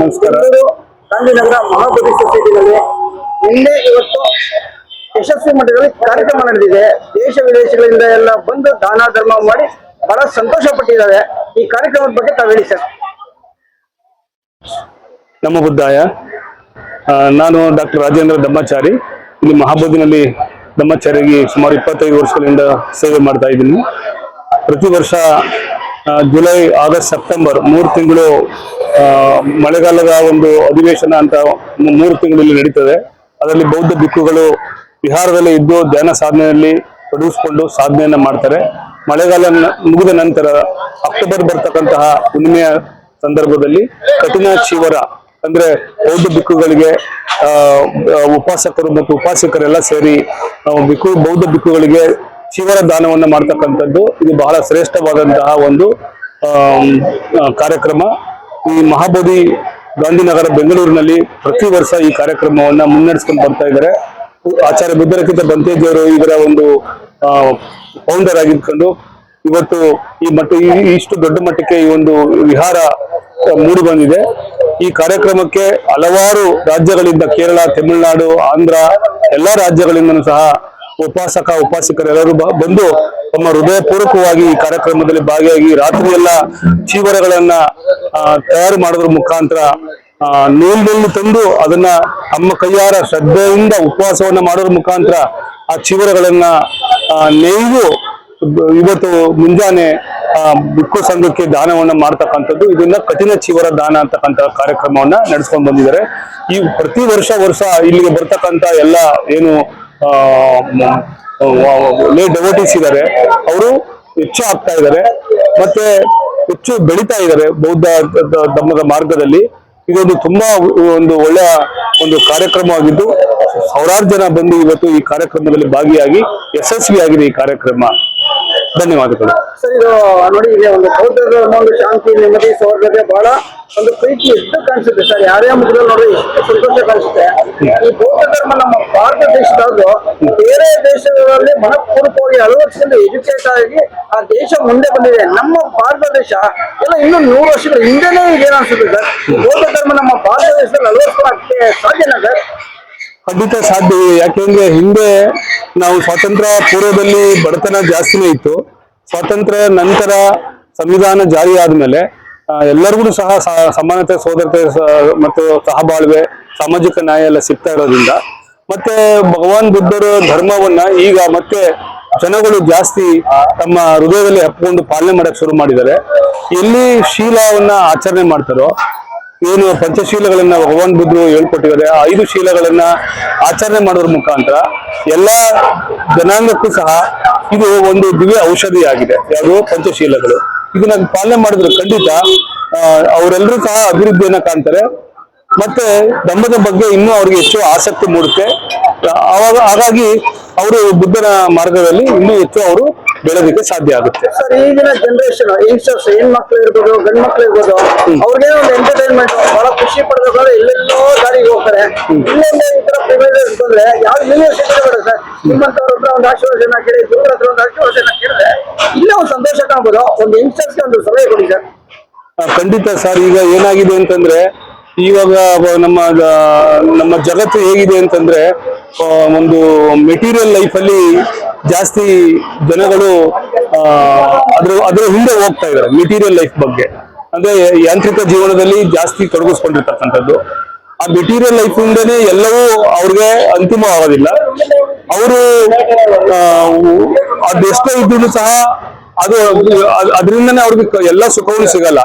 ನಮಸ್ಕಾರ. ಗಾಂಧಿನಗರ ಮಹಾಬೋಧಿ ಸೊಸೈಟಿನಲ್ಲಿ ನಿನ್ನೆ ಇವತ್ತು ಯಶಸ್ವಿ ಮಟ್ಟದಲ್ಲಿ ಕಾರ್ಯಕ್ರಮ ನಡೆದಿದೆ. ದೇಶ ವಿದೇಶಗಳಿಂದ ಎಲ್ಲ ಬಂದು ದಾನ ಧರ್ಮ ಮಾಡಿ ಬಹಳ ಸಂತೋಷ ಪಟ್ಟಿದ್ದಾರೆ ಈ ಕಾರ್ಯಕ್ರಮದ ಬಗ್ಗೆ ತಾವು ಹೇಳಿ ಸರ್. ನಮ್ಮ ಬುದ್ಧಾಯ ನಾನು ಡಾಕ್ಟರ್ ರಾಜೇಂದ್ರ ದಮ್ಮಾಚಾರಿ ಇಲ್ಲಿ ಮಹಾಬೋಧಿನಲ್ಲಿ ದಮ್ಮಾಚಾರಿಗೆ ಸುಮಾರು ಇಪ್ಪತ್ತೈದು ವರ್ಷಗಳಿಂದ ಸೇವೆ ಮಾಡ್ತಾ ಇದ್ದೀನಿ. ಪ್ರತಿ ವರ್ಷ ಜುಲೈ, ಆಗಸ್ಟ್, ಸೆಪ್ಟೆಂಬರ್ ಮೂರು ತಿಂಗಳು ಮಳೆಗಾಲದ ಒಂದು ಅಧಿವೇಶನ ಅಂತ ಮೂರು ತಿಂಗಳಲ್ಲಿ ನಡೀತದೆ. ಅದರಲ್ಲಿ ಬೌದ್ಧ ಭಿಕ್ಕುಗಳು ಬಿಹಾರದಲ್ಲಿ ಇದ್ದು ಧ್ಯಾನ ಸಾಧನೆಯಲ್ಲಿ ತೊಡಗಿಸಿಕೊಂಡು ಸಾಧನೆಯನ್ನ ಮಾಡ್ತಾರೆ. ಮಳೆಗಾಲ ಮುಗಿದ ನಂತರ ಅಕ್ಟೋಬರ್ ಬರ್ತಕ್ಕಂತಹ ಹುಣ್ಣಿಮೆಯ ಸಂದರ್ಭದಲ್ಲಿ ಕಠಿಣ ಶಿವರ, ಅಂದ್ರೆ ಬೌದ್ಧ ಬಿಕ್ಕುಗಳಿಗೆ ಉಪಾಸಕರು ಮತ್ತು ಉಪಾಸಕರೆಲ್ಲ ಸೇರಿ ಬಿಕ್ಕು ಬೌದ್ಧ ಬಿಕ್ಕುಗಳಿಗೆ ಶಿವರ ದಾನವನ್ನ ಮಾಡ್ತಕ್ಕಂಥದ್ದು ಇದು ಬಹಳ ಶ್ರೇಷ್ಠವಾದಂತಹ ಒಂದು ಕಾರ್ಯಕ್ರಮ. ಈ ಮಹಾಬೋಧಿ ಗಾಂಧಿನಗರ ಬೆಂಗಳೂರಿನಲ್ಲಿ ಪ್ರತಿ ವರ್ಷ ಈ ಕಾರ್ಯಕ್ರಮವನ್ನ ಮುನ್ನಡೆಸ್ಕೊಂಡು ಬರ್ತಾ ಇದ್ದಾರೆ. ಆಚಾರ್ಯ ಬುದ್ಧರಕ್ಕಿಂತ ಬಂತೇಜಿಯವರು ಇದರ ಒಂದು ಫೌಂಡರ್ ಆಗಿದ್ಕೊಂಡು ಇವತ್ತು ಈ ಮಟ್ಟ ಇಷ್ಟು ದೊಡ್ಡ ಮಟ್ಟಕ್ಕೆ ಈ ಒಂದು ವಿಹಾರ ಮೂಡಿ ಬಂದಿದೆ. ಈ ಕಾರ್ಯಕ್ರಮಕ್ಕೆ ಹಲವಾರು ರಾಜ್ಯಗಳಿಂದ ಕೇರಳ, ತಮಿಳುನಾಡು, ಆಂಧ್ರ, ಎಲ್ಲ ರಾಜ್ಯಗಳಿಂದನೂ ಸಹ ಉಪಾಸಕ, ಉಪಾಸಕರೆಲ್ಲರೂ ಬಂದು ತಮ್ಮ ಹೃದಯಪೂರ್ವಕವಾಗಿ ಈ ಕಾರ್ಯಕ್ರಮದಲ್ಲಿ ಭಾಗಿಯಾಗಿ ರಾತ್ರಿ ಎಲ್ಲ ಚೀವರಗಳನ್ನ ತಯಾರು ಮಾಡೋದ್ರ ಮುಖಾಂತರ ನೂಲ್ನಲ್ಲಿ ತಂದು ಅದನ್ನ ತಮ್ಮ ಕೈಯಾರ ಶ್ರದ್ಧೆಯಿಂದ ಉಪವಾಸವನ್ನ ಮಾಡೋದ್ರ ಮುಖಾಂತರ ಆ ಚೀವರಗಳನ್ನ ನೇಯ್ದು ಇವತ್ತು ಮುಂಜಾನೆ ಬಿಕ್ಕು ಸಂಘಕ್ಕೆ ದಾನವನ್ನ ಮಾಡ್ತಕ್ಕಂಥದ್ದು, ಇದನ್ನ ಕಠಿಣ ಚೀವರ ದಾನ ಅಂತಕ್ಕಂಥ ಕಾರ್ಯಕ್ರಮವನ್ನ ನಡೆಸ್ಕೊಂಡು ಬಂದಿದ್ದಾರೆ. ಈ ಪ್ರತಿ ವರ್ಷ ವರ್ಷ ಇಲ್ಲಿಗೆ ಬರ್ತಕ್ಕಂಥ ಎಲ್ಲ ಏನು ಲೇ ಡೆವೋಟೀಸ್ ಇದ್ದಾರೆ. ಅವರು ಹೆಚ್ಚು ಆಗ್ತಾ ಇದ್ದಾರೆ. ಮತ್ತೆ ಹೆಚ್ಚು ಬೆಳೀತಾ ಇದ್ದಾರೆ ಬೌದ್ಧ ಧರ್ಮದ ಮಾರ್ಗದಲ್ಲಿ. ಇದೊಂದು ತುಂಬಾ ಒಂದು ಒಳ್ಳೆಯ ಒಂದು ಕಾರ್ಯಕ್ರಮವಾಗಿದ್ದು, ಸಾವಿರಾರು ಜನ ಬಂದು ಇವತ್ತು ಈ ಕಾರ್ಯಕ್ರಮದಲ್ಲಿ ಭಾಗಿಯಾಗಿ ಯಶಸ್ವಿಯಾಗಿದೆ ಈ ಕಾರ್ಯಕ್ರಮ. ಧನ್ಯವಾದಗಳು. ಸರ್ ನೋಡಿ ಈಗ ಒಂದು ಬೌದ್ಧ ಧರ್ಮ ಒಂದು ಶಾಂತಿ, ನೆಮ್ಮದಿ, ಸೌಹಾರ್ದತೆ ಬಹಳ ಒಂದು ಪ್ರೀತಿ ಎಷ್ಟು ಕಾಣಿಸುತ್ತೆ ಸರ್. ಯಾರೇ ಮುಖದಲ್ಲಿ ನೋಡಿ ಸಂತೋಷ ಕಾಣಿಸುತ್ತೆ. ಈ ಬೌದ್ಧ ಧರ್ಮ ನಮ್ಮ ಭಾರತ ದೇಶದವರು ಬೇರೆ ದೇಶಗಳಲ್ಲಿ ಮನಪೂರ್ವಕವಾಗಿ ಅಳವಡಿಸಿಕೊಂಡು ಎಜುಕೇಟ್ ಆಗಿ ಆ ದೇಶ ಮುಂದೆ ಬಂದಿದೆ. ನಮ್ಮ ಭಾರತ ದೇಶ ಎಲ್ಲ ಇನ್ನೂ ನೂರು ವರ್ಷಗಳ ಹಿಂದೆನೇ ಇದೆ ಅನ್ಸುತ್ತೆ ಸರ್. ಬೌದ್ಧ ಧರ್ಮ ನಮ್ಮ ಭಾರತ ದೇಶದಲ್ಲಿ ಅಳವಡಿಸ್ಕೊಳಕ್ಕೆ ಸಾಧ್ಯನಾ ಸರ್? ಖಂಡಿತ ಸಾಧ್ಯ ಇದೆ. ಯಾಕೆಂದ್ರೆ ಹಿಂದೆ ನಾವು ಸ್ವಾತಂತ್ರ್ಯ ಪೂರ್ವದಲ್ಲಿ ಬಡತನ ಜಾಸ್ತಿನೇ ಇತ್ತು. ಸ್ವಾತಂತ್ರ್ಯ ನಂತರ ಸಂವಿಧಾನ ಜಾರಿ ಆದ್ಮೇಲೆ ಎಲ್ಲರಿಗೂ ಸಹ ಸಮಾನತೆ ಸೋದರತೆ ಮತ್ತು ಸಹಬಾಳ್ವೆ, ಸಾಮಾಜಿಕ ನ್ಯಾಯ ಎಲ್ಲ ಸಿಗ್ತಾ ಇರೋದ್ರಿಂದ, ಮತ್ತೆ ಭಗವಾನ್ ಬುದ್ಧರ ಧರ್ಮವನ್ನ ಈಗ ಮತ್ತೆ ಜನಗಳು ಜಾಸ್ತಿ ತಮ್ಮ ಹೃದಯದಲ್ಲಿ ಹಪ್ಪಿಕೊಂಡು ಪಾಲನೆ ಮಾಡಕ್ ಶುರು ಮಾಡಿದ್ದಾರೆ. ಎಲ್ಲಿ ಶೀಲವನ್ನ ಆಚರಣೆ ಮಾಡ್ತಾರೋ ಏನು ಪಂಚಶೀಲಗಳನ್ನ ಭಗವಾನ್ ಬುದ್ಧರು ಹೇಳ್ಕೊಟ್ಟಿದ್ದಾರೆ, ಆ ಐದು ಶೀಲಗಳನ್ನ ಆಚರಣೆ ಮಾಡೋದ್ರ ಮುಖಾಂತರ ಎಲ್ಲಾ ಜನಾಂಗಕ್ಕೂ ಸಹ ಇದು ಒಂದು ದಿವ್ಯ ಔಷಧಿ ಆಗಿದೆ ಯಾವುದು ಪಂಚಶೀಲಗಳು. ಇದನ್ನ ಪಾಲನೆ ಮಾಡಿದ್ರೆ ಖಂಡಿತ ಅವರೆಲ್ಲರೂ ಸಹ ಅಭಿವೃದ್ಧಿಯನ್ನ ಕಾಣ್ತಾರೆ. ಮತ್ತೆ ಧರ್ಮದ ಬಗ್ಗೆ ಇನ್ನೂ ಅವ್ರಿಗೆ ಹೆಚ್ಚು ಆಸಕ್ತಿ ಮೂಡುತ್ತೆ. ಅವಾಗ ಹಾಗಾಗಿ ಅವರು ಬುದ್ಧನ ಮಾರ್ಗದಲ್ಲಿ ಇನ್ನೂ ಹೆಚ್ಚು ಅವರು ಬೆಳೆದಕ್ಕೆ ಸಾಧ್ಯ ಆಗುತ್ತೆ. ಸರ್ ಈಗಿನ ಜನರೇಷನ್ ಯಂಗ್ಸ್ಟರ್ಸ್ ಹೆಣ್ಮಕ್ಳು ಇರ್ಬೋದು ಗಂಡ್ ಮಕ್ಳು ಇರ್ಬೋದು ಅವ್ರಿಗೆ ಒಂದು ಎಂಟರ್ಟೈನ್ಮೆಂಟ್ ಬಹಳ ಖುಷಿ ಪಡ್ಬೇಕಾದ್ರೆ ಎಲ್ಲೆಲ್ಲೋ ದಾರಿಗೆ ಹೋಗ್ತಾರೆ. ಇಲ್ಲೆಲ್ಲ ಈ ತರ ಪ್ರಿವಿಲೇಜ್ ಬಂದ್ರೆ ಯಾವ ಯೂನಿವರ್ಸಿಟಿ ಬೇಡ ಸರ್ ನಿಮ್ಮಂತವ್ರ ಹತ್ರ ಒಂದು ಆಶೀರ್ವಚನ ಕೇಳಿ ಇವ್ರ ಹತ್ರ ಒಂದು ಆಶೀರ್ವಚನ ಕೇಳಿದ್ರೆ ಇಲ್ಲೇ ಒಂದು ಸಂತೋಷ ಕಾಣ್ಬೋದು. ಒಂದು ಯಂಗ್ಸ್ಟರ್ಸ್ಗೆ ಒಂದು ಸಲಹೆ ಕೊಡಿ ಸರ್. ಖಂಡಿತ ಸರ್ ಈಗ ಏನಾಗಿದೆ ಅಂತಂದ್ರೆ ಇವಾಗ ನಮ್ಮ ನಮ್ಮ ಜಗತ್ತು ಹೇಗಿದೆ ಅಂತಂದ್ರೆ ಒಂದು ಮೆಟೀರಿಯಲ್ ಲೈಫ್ ಅಲ್ಲಿ ಜಾಸ್ತಿ ಜನಗಳು ಅದ್ರ ಅದ್ರ ಹಿಂದೆ ಹೋಗ್ತಾ ಇದ್ದಾರೆ ಮೆಟೀರಿಯಲ್ ಲೈಫ್ ಬಗ್ಗೆ. ಅಂದ್ರೆ ಯಾಂತ್ರಿಕ ಜೀವನದಲ್ಲಿ ಜಾಸ್ತಿ ತೊಡಗಿಸ್ಕೊಂಡಿರ್ತಕ್ಕಂಥದ್ದು. ಆ ಮೆಟೀರಿಯಲ್ ಲೈಫ್ ಇಂದನೇ ಎಲ್ಲವೂ ಅವ್ರಿಗೆ ಅಂತಿಮ ಆಗೋದಿಲ್ಲ. ಅವರು ಅದೆಷ್ಟೋ ಇದ್ರೂ ಸಹ ಅದು, ಅದ್- ಅದರಿಂದನೇ ಅವ್ರಿಗೆ ಎಲ್ಲ ಸುಖವೂ ಸಿಗಲ್ಲ.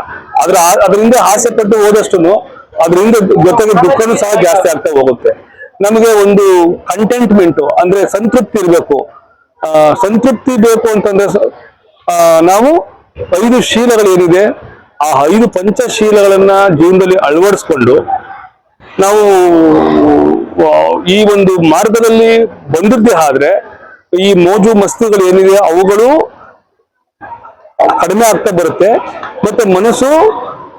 ಅದ್ರ ಅದರಿಂದ ಆಸೆ ಪಟ್ಟು ಹೋದಷ್ಟು ಅದರಿಂದ ಜೊತೆಗೆ ದುಃಖನೂ ಸಹ ಜಾಸ್ತಿ ಆಗ್ತಾ ಹೋಗುತ್ತೆ. ನಮಗೆ ಒಂದು ಕಂಟೆಂಟ್ಮೆಂಟ್ ಅಂದ್ರೆ ಸಂತೃಪ್ತಿ ಇರಬೇಕು. ಸಂತೃಪ್ತಿ ಬೇಕು ಅಂತಂದ್ರೆ ನಾವು ಐದು ಶೀಲಗಳೇನಿದೆ, ಆ ಐದು ಪಂಚಶೀಲಗಳನ್ನ ಜೀವನದಲ್ಲಿ ಅಳವಡಿಸ್ಕೊಂಡು ನಾವು ಈ ಒಂದು ಮಾರ್ಗದಲ್ಲಿ ಬಂದಿದ್ದೆ ಆದ್ರೆ, ಈ ಮೋಜು ಮಸ್ತಿಗಳು ಏನಿದೆ ಅವುಗಳು ಕಡಿಮೆ ಆಗ್ತಾ ಬರುತ್ತೆ, ಮತ್ತೆ ಮನಸ್ಸು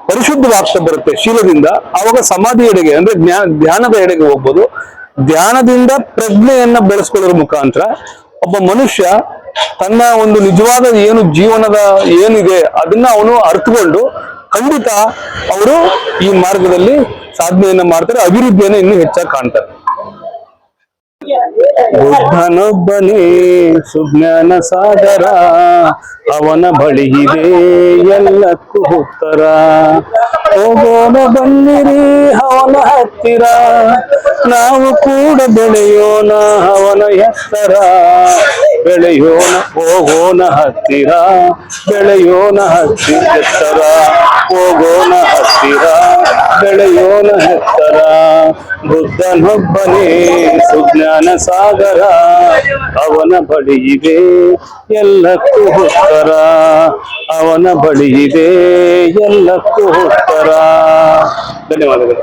ಪರಿಶುದ್ಧವಾಗ್ತಾ ಬರುತ್ತೆ ಶೀಲದಿಂದ. ಅವಾಗ ಸಮಾಧಿ ಎಡೆಗೆ, ಅಂದ್ರೆ ಜ್ಞಾನ ಧ್ಯಾನದ ಎಡೆಗೆ ಹೋಗ್ಬೋದು. ಧ್ಯಾನದಿಂದ ಪ್ರಜ್ಞೆಯನ್ನ ಬೆಳೆಸ್ಕೊಳ್ಳೋದ್ರ ಮುಖಾಂತರ ಒಬ್ಬ ಮನುಷ್ಯ ತನ್ನ ಒಂದು ನಿಜವಾದ ಏನು ಜೀವನದ ಏನಿದೆ ಅದನ್ನ ಅವನು ಅರ್ಥಕೊಂಡು ಖಂಡಿತ ಅವರು ಈ ಮಾರ್ಗದಲ್ಲಿ ಸಾಧನೆಯನ್ನ ಮಾಡ್ತಾರೆ, ಅಭಿವೃದ್ಧಿಯನ್ನು ಇನ್ನೂ ಹೆಚ್ಚಾಗಿ ಕಾಣ್ತಾರೆ. ಬುದ್ಧನೊಬ್ಬನೇ ಸುಜ್ಞಾನ ಸಾಗರ, ಅವನ ಬಳಿ ಇದೆ ಎಲ್ಲಕ್ಕೂ ಉತ್ತರ. ಹೋಗೋಣ ಬಂದಿರಿ ಅವನ ಹತ್ತಿರ. ನಾವು ಕೂಡ ಬೆಳೆಯೋಣ, ಅವನ ಎತ್ತರ. ಬೆಳೆಯೋಣ ಹೋಗೋಣ ಹತ್ತಿರ ಬೆಳೆಯೋಣ ಹತ್ತಿರ ಹೋಗೋಣ ಹತ್ತಿರ ಬೆಳೆಯೋಣ ಎತ್ತರ. ಬುದ್ಧನೊಬ್ಬನೇ ಸುಜ್ಞಾನ ಸಾಗರ, ಅವನ ಬಳಿ ಇದೆ ಎಲ್ಲಕ್ಕೂ ಉತ್ತರ. ಅವನ ಬಳಿ ಇದೆ ಎಲ್ಲಕ್ಕೂ ಉತ್ತರ. ಧನ್ಯವಾದಗಳು.